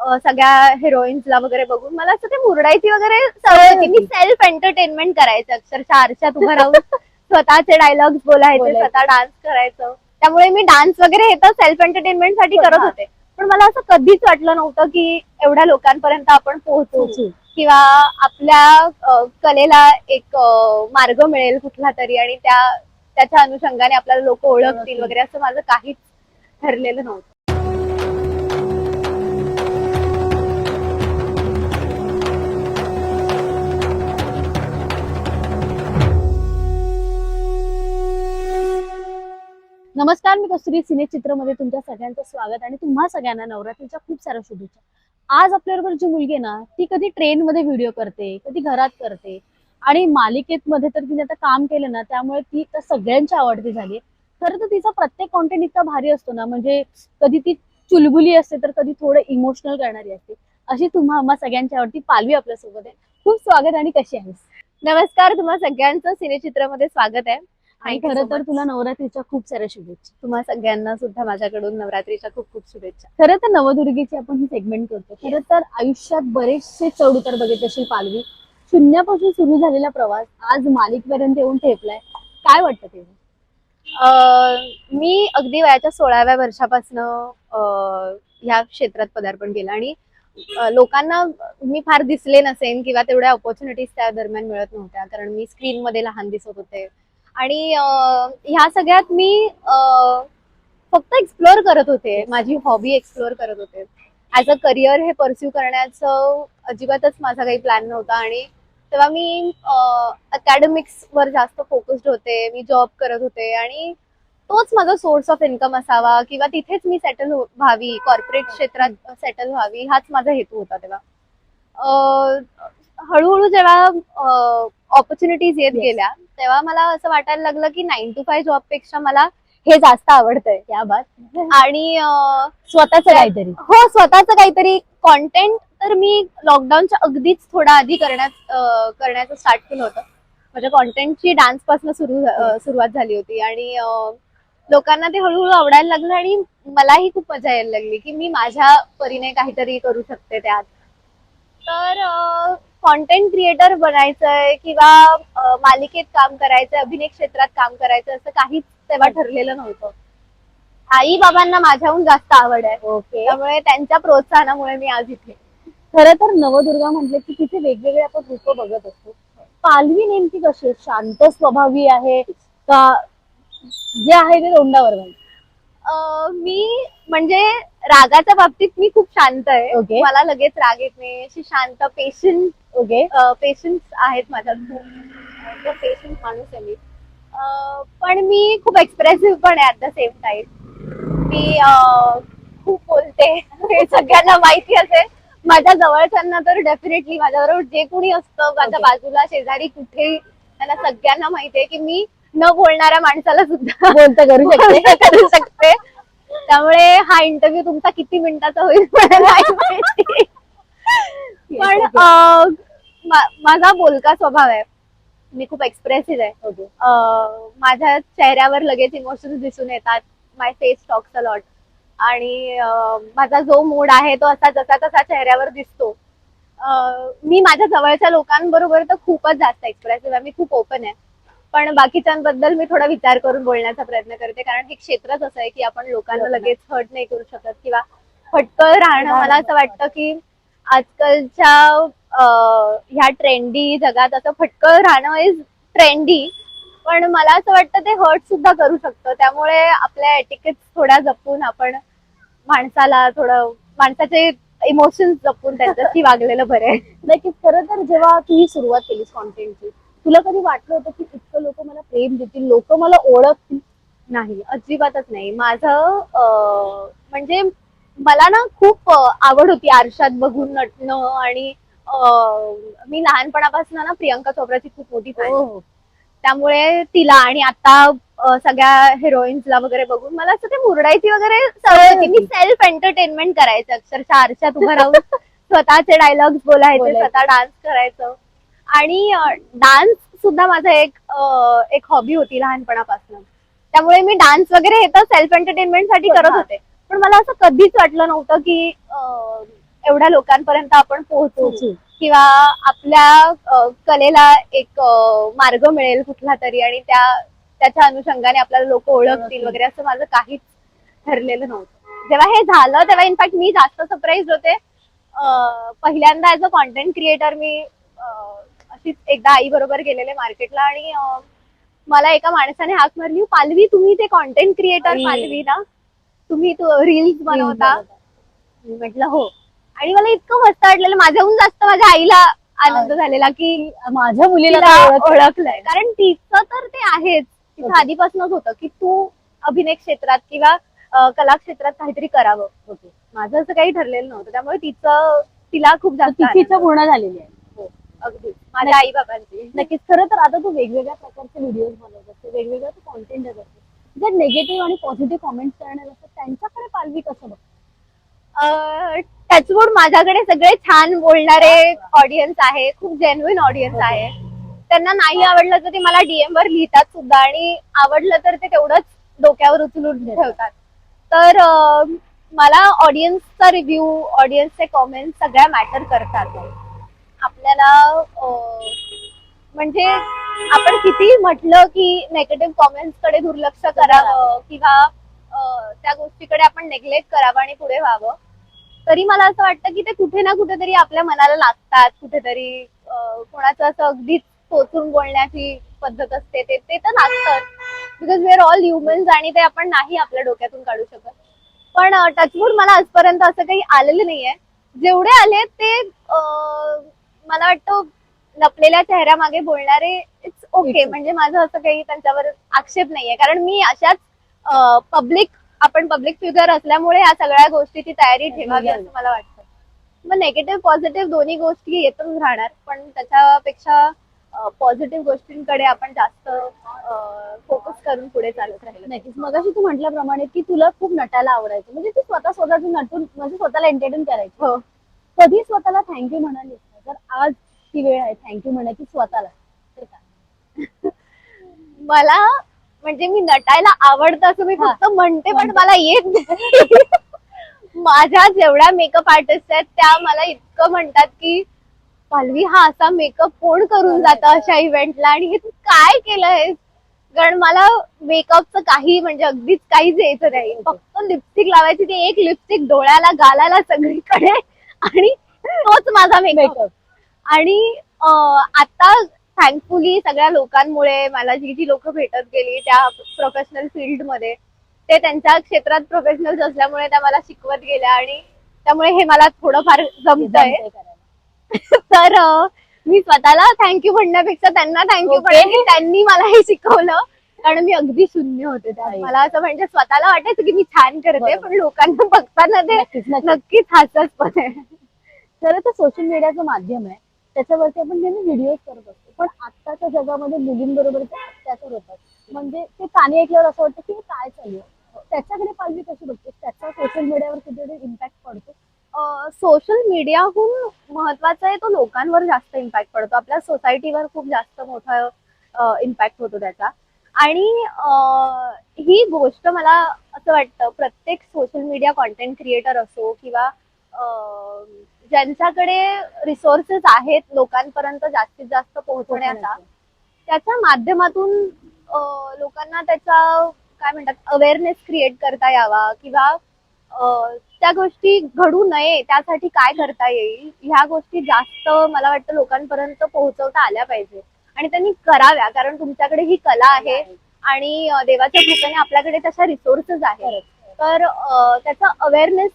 सगळ्या हिरोईन्सला वगैरे बघून मला असं ते मुरडायची वगैरे सवय होती मी सेल्फ एंटरटेनमेंट करायचं अक्षरशः आरशात उभं राहून स्वतःचे डायलॉग्स बोलायचे बोलायचे. स्वतः डान्स करायचं त्यामुळे मी डान्स वगैरे हे तर सेल्फ एंटरटेनमेंटसाठी हो करत. होते पण मला असं कधीच वाटलं नव्हतं की एवढ्या लोकांपर्यंत आपण पोहोचू पोहोचू. किंवा आपल्या अ, कलेला एक अ, मार्ग मिळेल कुठला तरी आणि त्या त्याच्या अनुषंगाने आपल्याला लोक ओळखतील ओळखतील. वगैरे असं माझं काहीच ठरलेलं नव्हतं नमस्कार मी कस्तुरी सिने चित्रमध्ये तुमच्या सगळ्यांचं स्वागत आणि तुम्हा सगळ्यांना नवरात्रीच्या खूप साऱ्या शुभेच्छा. आज आपल्याबरोबर जी मुलगी आहे ना ती कधी ट्रेन मध्ये व्हिडिओ करते कधी घरात करते आणि मालिकेत मध्ये तर तिने आता काम केलं ना त्यामुळे ती तर सगळ्यांची आवडती झाली खरं तर तिचा प्रत्येक कॉन्टेंट इतका भारी असतो ना म्हणजे कधी ती चुलबुली असते तर कधी थोडं इमोशनल करणारी असते. अशी तुम्हा आम्हा सगळ्यांची आवडती पालवी आपल्यासोबत आहे. खूप स्वागत आणि कशी आहेस? नमस्कार तुम्हा सगळ्यांचं सिनेचित्रामध्ये स्वागत आहे. आणि खरं तर. तुला नवरात्रीच्या खूप साऱ्या शुभेच्छा. तुम्हा सगळ्यांना सुद्धा माझ्याकडून नवरात्रीच्या खूप खूप शुभेच्छा. खरं तर नवदुर्गेची आपण ही सेगमेंट करतो. खरं तर आयुष्यात बरेचसे चढ उतार बघित असेल पालवी. शून्यापासून सुरू झालेला प्रवास आज मालिकपर्यंत येऊन ठेपलाय. काय वाटतं ते अं, मी अगदी वयाच्या सोळाव्या वर्षापासनं ह्या क्षेत्रात पदार्पण केलं आणि लोकांना मी फार दिसले नसेन किंवा तेवढ्या ऑपॉर्च्युनिटीज त्या दरम्यान मिळत नव्हत्या. कारण मी स्क्रीन मध्ये लहान दिसत होते. आणि ह्या सगळ्यात मी फक्त एक्सप्लोअर करत होते. माझी हॉबी एक्सप्लोअर करत होते. ऍज अ करिअर हे परस्यू करण्याचं अजिबातच माझा काही प्लॅन नव्हता. आणि तेव्हा मी अकॅडमिक्स वर जास्त फोकस्ड होते. मी जॉब करत होते. आणि तोच माझा सोर्स ऑफ इन्कम असावा किंवा तिथेच मी सेटल व्हावी कॉर्पोरेट क्षेत्रात सेटल व्हावी हाच माझा हेतू होता तेव्हा. हळूहळू जेव्हा ऑपॉर्च्युनिटीज येत. गेल्या तेव्हा मला असं वाटायला लागलं की नाईन टू फाय जॉबपेक्षा मला हे जास्त आवडतंय त्या बात आणि अं, स्वतःच काहीतरी. हो स्वतःच काहीतरी. कॉन्टेंट तर मी लॉकडाऊनच्या अगदीच थोडा आधी करण्यात अं, करण्याचं स्टार्ट केलं होतं. माझ्या कॉन्टेंटची डान्सपासून सुरू अं, सुरुवात झाली होती. आणि अं, लोकांना ते हळूहळू आवडायला लागलं आणि मलाही खूप मजा यायला लागली की मी माझ्या परीने काहीतरी करू शकते त्यात. तर कॉन्टेंट क्रिएटर बनायचंय किंवा मालिकेत काम करायचंय अभिनय क्षेत्रात काम करायचं असं काहीच तेव्हा ठरलेलं नव्हतं. आई बाबांना माझ्याहून जास्त आवड आहे. ओके. त्यामुळे त्यांच्या प्रोत्साहनामुळे मी आज इथे. खरं तर नवदुर्गा म्हटलं की तिथे वेगवेगळे आपण रूप बघत असतो. पालवी नेमकी कशी आहे? शांत स्वभावी आहे का? जे आहे ते तोंडावर घाल? मी म्हणजे रागाच्या बाबतीत मी खूप शांत आहे. Okay. मला लगेच राग येत नाही. अशी शांत पेशन्स ओके. पेशन्स आहेत माझ्यात खूप पेशन्स माणूस आहे मी. अं, पण मी खूप एक्सप्रेसिव्ह पण आहे ऍट द सेम टाइम मी अं, खूप बोलते. हे सगळ्यांना माहिती असेल. माझ्या जवळच्यांना तर डेफिनेटली माझ्याबरोबर जे कोणी असतं माझ्या Okay. बाजूला शेजारी कुठेही त्यांना सगळ्यांना माहितीये की मी न बोलणाऱ्या माणसाला सुद्धा बोलतं करू शकते. करू शकते. त्यामुळे हा इंटरव्ह्यू तुमचा किती मिनिटाचा होईल पण माझा बोलका स्वभाव आहे. मी खूप एक्सप्रेसिव्ह आहे. माझ्या चेहऱ्यावर लगेच इमोशन्स दिसून येतात. My face talks a lot आणि माझा जो मूड आहे तो असा जसा तसा चेहऱ्यावर दिसतो. मी माझ्या जवळच्या लोकांबरोबर तर खूपच जास्त एक्सप्रेसिव्ह आहे. मी खूप ओपन आहे. पण बाकीच्यांबद्दल मी थोडा विचार करून बोलण्याचा प्रयत्न करते. कारण हे क्षेत्रच असं आहे की आपण लोकांना. लगेच हर्ट नाही करू शकत किंवा फटकळ राहणं. मला असं वाटतं की आजकालच्या ह्या ट्रेंडी जगात असं फटकळ राहणं इज ट्रेंडी पण मला असं वाटतं ते हर्ट सुद्धा करू शकतं. त्यामुळे आपल्या एटिकेट थोड्या जपून आपण माणसाला थोडं माणसाचे इमोशन्स जपून त्यांच्याशी वागलेलं बरं आहे. नक्कीच. खरं तर जेव्हा तू ही सुरुवात केलीस कॉन्टेंटची तुला कधी वाटलं होतं की इतकं लोक मला प्रेम देतील? लोक मला ओळखतील? नाही अजिबातच नाही. माझं म्हणजे मला ना खूप आवड होती आरशात बघून नटणं आणि मी लहानपणापासून ना प्रियंका चोप्राची खूप मोठी. हो त्यामुळे तिला आणि आता सगळ्या हिरोईन्सला वगैरे बघून मला असं ते मुरडायची वगैरे सवय होती. मी सेल्फ एंटरटेनमेंट करायचं अक्षरशः आरशात उभं राहून स्वतःचे डायलॉग्स बोलायचे. स्वतः डान्स करायचं. आणि डान्स सुद्धा माझा एक एक हॉबी होती लहानपणापासून त्यामुळे मी डान्स वगैरे हे तर सेल्फ एंटरटेनमेंटसाठी हो करत. होते पण मला असं कधीच वाटलं नव्हतं की एवढ्या लोकांपर्यंत आपण पोहोचू. किंवा आपल्या कलेला एक मार्ग मिळेल कुठला तरी आणि त्या त्याच्या अनुषंगाने आपल्याला लोक ओळखतील. वगैरे असं माझं काहीच ठरलेलं नव्हतं जेव्हा हे झालं तेव्हा इनफॅक्ट मी जास्त सरप्राईज होते पहिल्यांदा ऍज अ कॉन्टेंट क्रिएटर मी अशीच एकदा आई बरोबर गेलेले मार्केटला आणि मला एका माणसाने हाक मारली. पालवी तुम्ही ते कॉन्टेंट क्रिएटर. पालवी ना? तुम्ही रील्स बनवता. मी म्हटलं हो. आणि मला इतकं मस्त वाटलेलं. माझ्याहून जास्त माझ्या आईला आनंद झालेला की माझ्या मुलीला ओळखलंय? कारण तिचं तर ते आहेच. Okay. आधीपासूनच होतं की तू अभिनय क्षेत्रात किंवा कला क्षेत्रात काहीतरी करावं. माझं असं काही ठरलेलं नव्हतं. त्यामुळे तिचं तिला खूप जास्त पूर्ण झालेली आहे. हो, अगदी. माझ्या आई बाबांची नक्कीच. खरं तर आता तू वेगवेगळ्या प्रकारचे व्हिडिओज बनवत असते वेगवेगळं तू कॉन्टेंट असते. जर निगेटिव्ह आणि पॉझिटिव्ह कॉमेंट्स करणार असतात त्यांच्याकडे पालवी कसं बघ? टचवूड माझ्याकडे सगळे छान बोलणारे ऑडियन्स आहे खूप जेन्युइन ऑडियन्स आहे. त्यांना नाही आवडलं तर ते मला डीएम वर लिहितात सुद्धा आणि आवडलं तर ते तेवढंच डोक्यावर उचलून ठेवतात. तर मला ऑडियन्सचा रिव्ह्यू ऑडियन्सचे कॉमेंट सगळ्या मॅटर करतात. आपल्याला म्हणजे आपण किती म्हटलं की नेगेटिव्ह कॉमेंट्सकडे दुर्लक्ष करावं किंवा त्या गोष्टीकडे आपण नेग्लेक्ट करावं आणि पुढे व्हावं तरी मला असं वाटतं की ते कुठे ना कुठेतरी आपल्या मनाला लागतात. कुठेतरी कोणाचं असं अगदीच टोचून बोलण्याची पद्धत असते. ते ते तर लागतं because we are all humans आणि ते आपण नाही आपल्या डोक्यातून काढू शकत. पण टचवूड मला आजपर्यंत असं काही आलेलं नाहीये. जेवढे आले ते वाटतं लपलेल्या चेहऱ्यामागे बोलणारे इट्स ओके म्हणजे माझं असं काही त्यांच्यावर आक्षेप नाहीये. कारण मी अशाच पब्लिक आपण पब्लिक फिगर असल्यामुळे या सगळ्या गोष्टीची तयारी ठेवावी असं मला वाटतं. मग नेगेटिव्ह पॉझिटिव्ह दोन्ही गोष्टी येतच राहणार. पण त्याच्यापेक्षा पॉझिटिव्ह गोष्टींकडे आपण जास्त फोकस करून पुढे चालत राहिलं. नक्कीच मगाशी तू म्हटल्याप्रमाणे की तुला खूप नटायला आवडायचं. म्हणजे तू स्वतः स्वतःच नटून म्हणजे स्वतःला एंटरटेन करायची. हो. कधी स्वतःला थँक्यू म्हणाली? जर आज ती वेळ आहे. थँक्यू म्हणायची स्वतःला. तर? मला म्हणजे मी नटायला आवडतं असं मी. फक्त म्हणते पण. मला येत नाही. माझ्या जेवढ्या मेकअप आर्टिस्ट आहेत त्या मला इतकं म्हणतात की पालवी हा असा मेकअप कोण करून जातं अशा इव्हेंटला आणि हे तू काय केलंय कारण मला मेकअपचं काही म्हणजे अगदीच काहीच यायचं नाही. फक्त लिपस्टिक लावायची ती एक लिपस्टिक डोळ्याला गालाला सगळीकडे आणि तोच माझा मेकअप मेकअप आणि आता थँकफुली सगळ्या लोकांमुळे मला जी जी लोक भेटत गेली त्या प्रोफेशनल फील्डमध्ये ते त्यांच्या क्षेत्रात प्रोफेशनल असल्यामुळे त्या मला शिकवत गेल्या आणि त्यामुळे हे मला थोडंफार जमतंय. तर अं, मी स्वतःला थँक्यू म्हणण्यापेक्षा त्यांना थँक्यू. म्हणेन की त्यांनी मला हे शिकवलं. कारण मी अगदी शून्य होते त्यात. मला असं म्हणजे स्वतःला वाटायचं की मी छान करते. पण लोकांना बघताना ते नक्कीच हास्यास्पद आहे. खरं तर सोशल मीडियाचं माध्यम आहे. त्याच्यावरती आपण नेहमी व्हिडिओ करत असतो. पण आत्ताच्या जगामध्ये मुलींबरोबर जे अत्याचार होतात. म्हणजे ते कानी ऐकल्यावर असं वाटतं की हे काय चालू आहे त्याच्याकडे पालवी कशी बघते त्याचा सोशल मीडियावर किती इम्पॅक्ट पडतो. सोशल मीडियाहून महत्त्वाचा आहे तो लोकांवर जास्त इम्पॅक्ट पडतो. आपल्या सोसायटीवर खूप जास्त मोठा इम्पॅक्ट होतो त्याचा. आणि ही गोष्ट मला असं वाटतं प्रत्येक सोशल मीडिया कॉन्टेंट क्रिएटर असो किंवा ज्यांच्याकडे रिसोर्सेस आहेत लोकांपर्यंत जास्तीत जास्त पोहोचण्याचा त्याच्या माध्यमातून लोकांना त्याचा काय म्हणतात अवेअरनेस क्रिएट करता यावा किंवा त्या गोष्टी घडू नये त्यासाठी काय करता येईल ह्या गोष्टी जास्त मला वाटतं लोकांपर्यंत पोहोचवता आल्या पाहिजे. आणि त्यांनी कराव्या कारण तुमच्याकडे ही कला आहे आणि देवाच्या कृपेने आपल्याकडे तशा रिसोर्सेस आहेत. तर त्याचा अवेअरनेस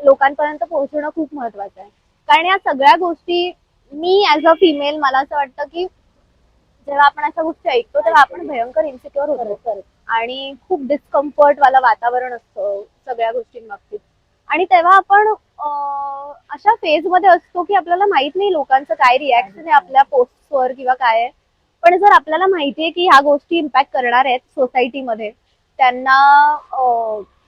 लोकांपर्यंत पोहोचणं खूप महत्वाचं आहे. कारण या सगळ्या गोष्टी मी ऍज अ फिमेल मला असं वाटतं की जेव्हा आपण अशा गोष्टी ऐकतो तेव्हा आपण भयंकर इन्सिक्युअर होतो. आणि खूप डिस्कम्फर्ट वाला वातावरण असतं सगळ्या गोष्टींबाबतीत. आणि तेव्हा आपण अशा फेजमध्ये असतो की आपल्याला माहीत नाही लोकांचं काय रिॲक्शन आहे आपल्या पोस्टवर किंवा काय आहे. पण जर आपल्याला माहितीये की ह्या गोष्टी इम्पॅक्ट करणार आहेत सोसायटीमध्ये त्यांना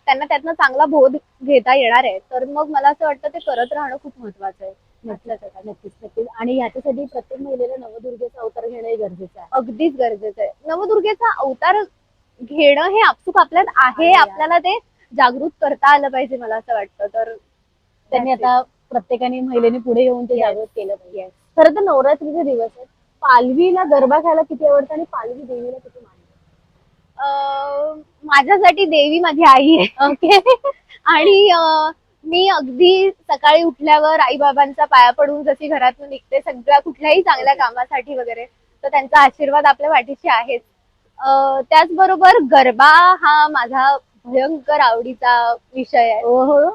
त्यांना त्यातनं चांगला बोध घेता येणार आहे. तर मग मला असं वाटतं ते करत राहणं खूप महत्वाचं आहे. नक्कीच नक्कीच नक्कीच. आणि याच्यासाठी प्रत्येक महिलेला नवदुर्गेचा अवतार घेणं हे गरजेचं आहे. अगदीच गरजेचं आहे. नवदुर्गेचा अवतार घेणं हे आपसूक आपल्यात आहे. आपल्याला ते जागृत करता आलं पाहिजे मला असं वाटतं. तर त्यांनी. आता प्रत्येकाने महिलेने पुढे येऊन ते. जागृत केलं पाहिजे. खरं तर नवरात्रीचे दिवस आहेत. पालवीला गरबा खेळायला किती आवडतं आणि पालवी देवीला किती माझ्यासाठी देवी माझी आई आहे ओके? आणि मी अगदी सकाळी उठल्यावर आई बाबांचा पाया पडून जशी घरातून निघते सगळ्या कुठल्याही चांगल्या कामासाठी वगैरे तर त्यांचा आशीर्वाद आपल्या वाटीशी आहेच. त्याचबरोबर गरबा हा माझा भयंकर आवडीचा विषय आहे.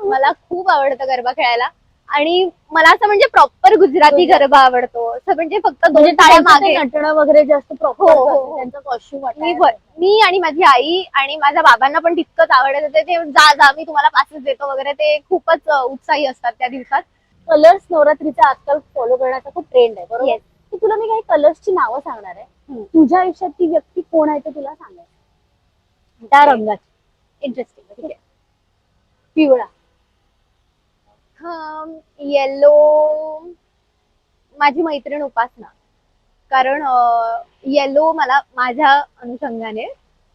मला खूप आवडतं गरबा खेळायला. आणि मला असं म्हणजे प्रॉपर गुजराती. गरबा आवडतो. असं म्हणजे फक्त म्हणजे दोन टाळ्या त्यांचं ते मागे. नटणं वगैरे जास्त प्रॉपर हो, हो, हो. त्यांचं कॉस्ट्युम मी मी आणि माझी आई आणि माझ्या बाबांना पण तितकंच आवडत होते. ते जा जा मी तुम्हाला पासेस देतो वगैरे. ते खूपच अ, उत्साही असतात त्या दिवसात. कलर्स नवरात्रीचा आजकाल फॉलो करण्याचा खूप ट्रेंड आहे बरोबर? Yes. तर तुला मी काही कलर्सची नावं सांगणार आहे. हम्म. तुझ्या आयुष्यात ती व्यक्ती कोण आहे ते तुला सांगायचं? त्या. रंगाची. इंटरेस्टिंग पिवळा. येलो माझी मैत्रीण उपासना. कारण येलो मला माझ्या अनुषंगाने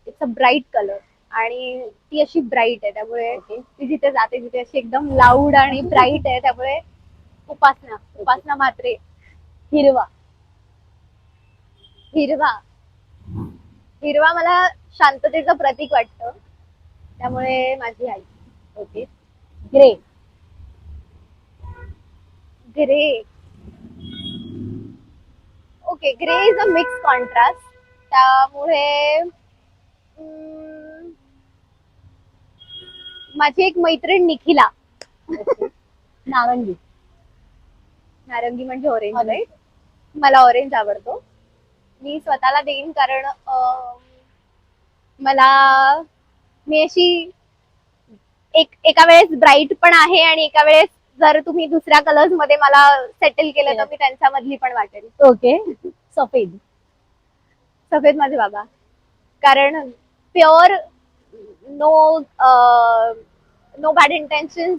इट्स अ ब्राईट कलर आणि ती अशी ब्राईट आहे. त्यामुळे ती जिथे जाते तिथे अशी एकदम लाऊड आणि ब्राईट आहे त्यामुळे उपासना उपासना मात्रे. हिरवा. हिरवा. हिरवा मला शांततेचं प्रतीक वाटतं. त्यामुळे माझी आई. Okay grey grey okay grey is a mix contrast त्यामुळे माझी एक मैत्रीण निखिला. नारंगी. नारंगी म्हणजे ऑरेंज. राईट मला ऑरेंज आवडतो. मी स्वतःला देईन कारण मला मी अशी एक एका वेळेस ब्राईट पण आहे आणि एका वेळेस जर तुम्ही दुसऱ्या कलर्समध्ये मला सेटल केलं तर मी त्यांच्यामधली पण वाटेल. ओके सफेद. सफेद माझे बाबा. कारण pure no no bad intention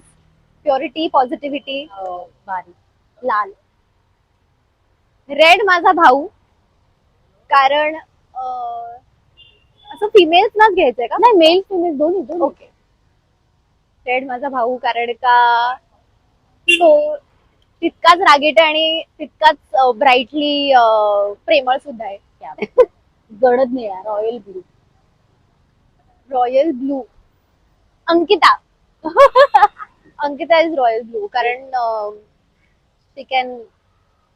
purity positivity बारीक लाल. रेड माझा भाऊ. कारण असं फिमेल्सनाच घ्यायचंय का? नाही मेल फिमेल दोन्ही दोन्ही. ओके रेड माझा भाऊ कारण का तो तितकाच रागीट आहे आणि तितकाच ब्राईटली प्रेमळ सुद्धा आहे. गडद निळा royal blue royal blue Ankita. Ankita is royal blue कारण she can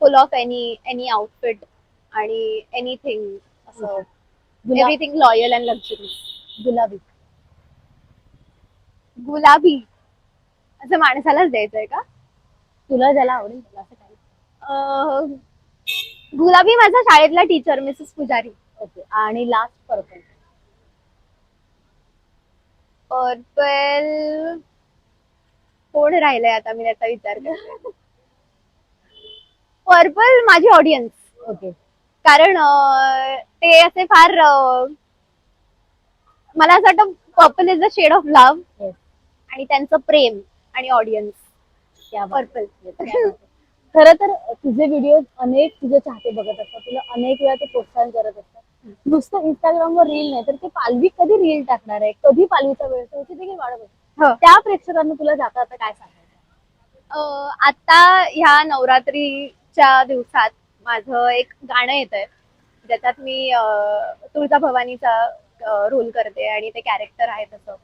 full of any any outfit आणि एनिथिंग असं. गुलाब. एव्हरीथिंग लॉयल अँड लक्झरी गुलाबी. गुलाबी. असं माणसालाच द्यायचंय का? तुला ज्याला आवडेल असं काही. अं, गुलाबी माझा शाळेतला टीचर मिसेस पुजारी. ओके. आणि लास्ट पर्पल? पर्पल कोण राहिलंय आता? मी त्याचा विचार करते. पर्पल माझी ऑडियन्स ओके. कारण अं, ते असे फार अं, मला असं वाटतं purple is the shade of love. आणि त्यांचं प्रेम आणि ऑडियन्स क्या बात. पर्पल खरं तर तुझे व्हिडिओ अनेक तुझे चाहते बघत असतात. तुला अनेक वेळा ते प्रोत्साहन करत असतात. नुसतं इंस्टाग्रामवर रील नाही तर ते पालवी कधी रील टाकणार आहे? कधी पालवीचा वेळ असतो? याची देखील वाढत असते हो. त्या प्रेक्षकांना तुला जाता आता काय सांगायचं? अं, आता ह्या नवरात्रीच्या दिवसात माझं एक गाणं येत आहे ज्याच्यात मी अं, तुळजा भवानीचा रोल करते आणि ते कॅरेक्टर आहे तसं.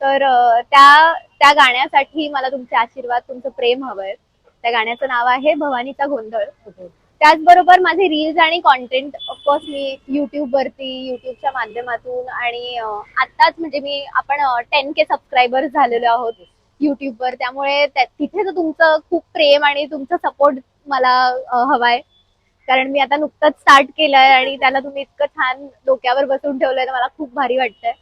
तर त्या त्या गाण्यासाठी मला तुमचे आशीर्वाद तुमचं प्रेम हवंय. त्या गाण्याचं नाव आहे भवानीचा गोंधळ. त्याचबरोबर माझे रील्स आणि कॉन्टेंट ऑफकोर्स मी युट्यूब वरती युट्यूबच्या माध्यमातून आणि अं, आत्ताच म्हणजे मी आपण टेन के सबस्क्रायबर झालेलो आहोत युट्यूबवर त्यामुळे त्या- तिथे तर तुमचं खूप प्रेम आणि तुमचं सपोर्ट मला हवाय. कारण मी आता नुकतंच स्टार्ट केलंय आणि त्याला तुम्ही इतकं छान डोक्यावर बसून ठेवलंय तर मला खूप भारी वाटतंय.